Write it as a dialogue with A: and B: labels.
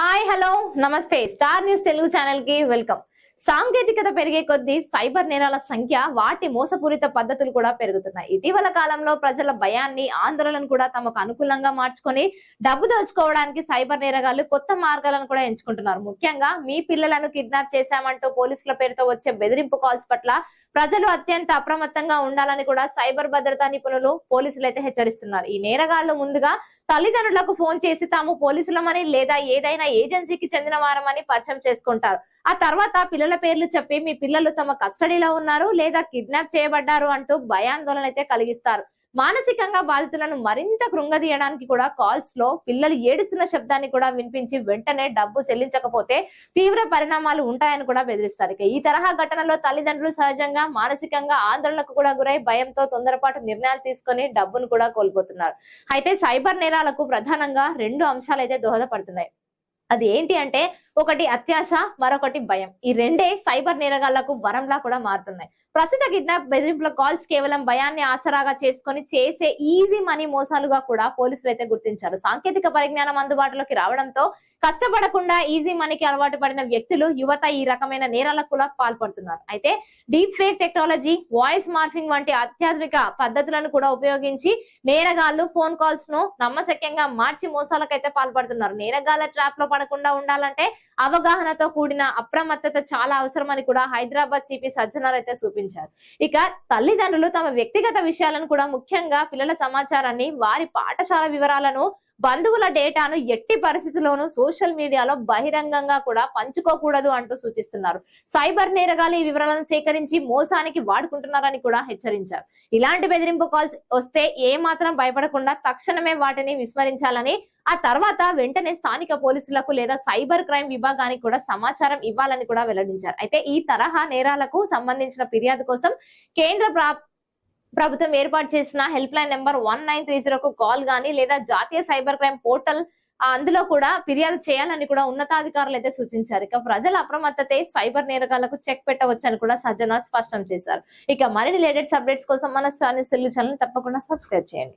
A: Hi hello namaste. Star news Telugu ఛానల్కి welcome. సాంకేతికత పెరిగే కొద్దీ సైబర్ నేరాల సంఖ్య వాటి మోసపూరిత పద్ధతులు కూడా పెరుగుతున్నాయి. ఇటీవల కాలంలో ప్రజల భయాన్ని ఆందోళనను కూడా తమకు అనుకూలంగా మార్చుకొని డబ్బు దోచుకోవడానికి సైబర్ నేరగాళ్ళు కొత్త మార్గాలను కూడా ఎంచుకుంటున్నారు. ముఖ్యంగా మీ పిల్లలను కిడ్నాప్ చేశామంటూ పోలీసుల పేరుతో వచ్చే బెదిరింపు కాల్స్ పట్ల ప్రజలు అత్యంత అప్రమత్తంగా ఉండాలని కూడా సైబర్ భద్రతా నిపుణులు పోలీసులు అయితే హెచ్చరిస్తున్నారు. ఈ నేరగాళ్ళు ముందుగా తల్లిదండ్రులకు ఫోన్ చేసి తాము పోలీసులమని లేదా ఏదైనా ఏజెన్సీకి చెందిన వారమని పరిచయం చేసుకుంటారు. ఆ తర్వాత పిల్లల పేర్లు చెప్పి మీ పిల్లలు తమ కస్టడీలో ఉన్నారు లేదా కిడ్నాప్ చేయబడ్డారు అంటూ భయాందోళన అయితే కలిగిస్తారు. మానసికంగా బాధితులను మరింత కృంగదీయడానికి కూడా కాల్స్లో పిల్లలు ఏడుస్తున్న శబ్దాన్ని కూడా వినిపించి వెంటనే డబ్బు చెల్లించకపోతే తీవ్ర పరిణామాలు ఉంటాయని కూడా బెదిరిస్తారు. ఇక ఈ తరహా ఘటనలో తల్లిదండ్రులు సహజంగా మానసికంగా ఆందోళనకు కూడా గురై భయంతో తొందరపాటు నిర్ణయాలు తీసుకొని డబ్బును కూడా కోల్పోతున్నారు. అయితే సైబర్ నేరాలకు ప్రధానంగా రెండు అంశాలు అయితే దోహదపడుతున్నాయి. అది ఏంటి అంటే ఒకటి అత్యాశ మరొకటి భయం. ఈ రెండే సైబర్ నేరగాళ్ళకు వరంలా కూడా మారుతున్నాయి. ప్రస్తుత కిడ్నాప్ బెదిరింపుల కాల్స్ కేవలం భయాన్ని ఆసరాగా చేసుకొని చేసే ఈజీ మనీ మోసాలుగా కూడా పోలీసులు అయితే గుర్తించారు. సాంకేతిక పరిజ్ఞానం అందుబాటులోకి రావడంతో కష్టపడకుండా ఈజీ మనీకి అలవాటు పడిన వ్యక్తులు యువత ఈ రకమైన నేరాలకు కూడా పాల్పడుతున్నారు. అయితే deep fake technology voice morphing వంటి అత్యాధునిక పద్ధతులను కూడా ఉపయోగించి నేరగాళ్ళు ఫోన్ కాల్స్ను నమ్మశక్యంగా మార్చి మోసాలకైతే పాల్పడుతున్నారు. నేరగాళ్ళ ట్రాప్లో పడకుండా ఉండాలంటే అవగాహనతో కూడిన అప్రమత్తత చాలా అవసరమని కూడా హైదరాబాద్ సిపి సజ్జనార్ అయితే చూపించారు. ఇక తల్లిదండ్రులు తమ వ్యక్తిగత విషయాలను కూడా ముఖ్యంగా పిల్లల సమాచారాన్ని వారి పాఠశాల వివరాలను బంధువుల డేటాను ఎట్టి పరిస్థితుల్లోనూ సోషల్ మీడియాలో బహిరంగంగా కూడా పంచుకోకూడదు అంటూ సూచిస్తున్నారు. సైబర్ నేరగాలు ఈ వివరాలను సేకరించి మోసానికి వాడుకుంటున్నారని కూడా హెచ్చరించారు. ఇలాంటి బెదిరింపు కాల్స్ వస్తే ఏ మాత్రం భయపడకుండా తక్షణమే వాటిని విస్మరించాలని ఆ తర్వాత వెంటనే స్థానిక పోలీసులకు లేదా సైబర్ క్రైమ్ విభాగానికి కూడా సమాచారం ఇవ్వాలని కూడా వెల్లడించారు. అయితే ఈ తరహా నేరాలకు సంబంధించిన ఫిర్యాదు కోసం కేంద్ర ప్రభుత్వం ఏర్పాటు చేసిన helpline number one nine three జీరోకు call గానీ లేదా జాతీయ సైబర్ క్రైమ్ పోర్టల్ అందులో కూడా ఫిర్యాదు చేయాలని కూడా ఉన్నతాధికారులు అయితే సూచించారు. ఇక ప్రజల అప్రమత్తతే సైబర్ నేరగాళ్ళకు చెక్ పెట్టవచ్చని కూడా సజ్జనార్ స్పష్టం చేశారు. ఇక మరిన్ని లేటెస్ట్ అప్డేట్స్ కోసం మన ఛానల్ సెల్లు ఛానల్ తప్పకుండా సబ్స్క్రైబ్ చేయండి.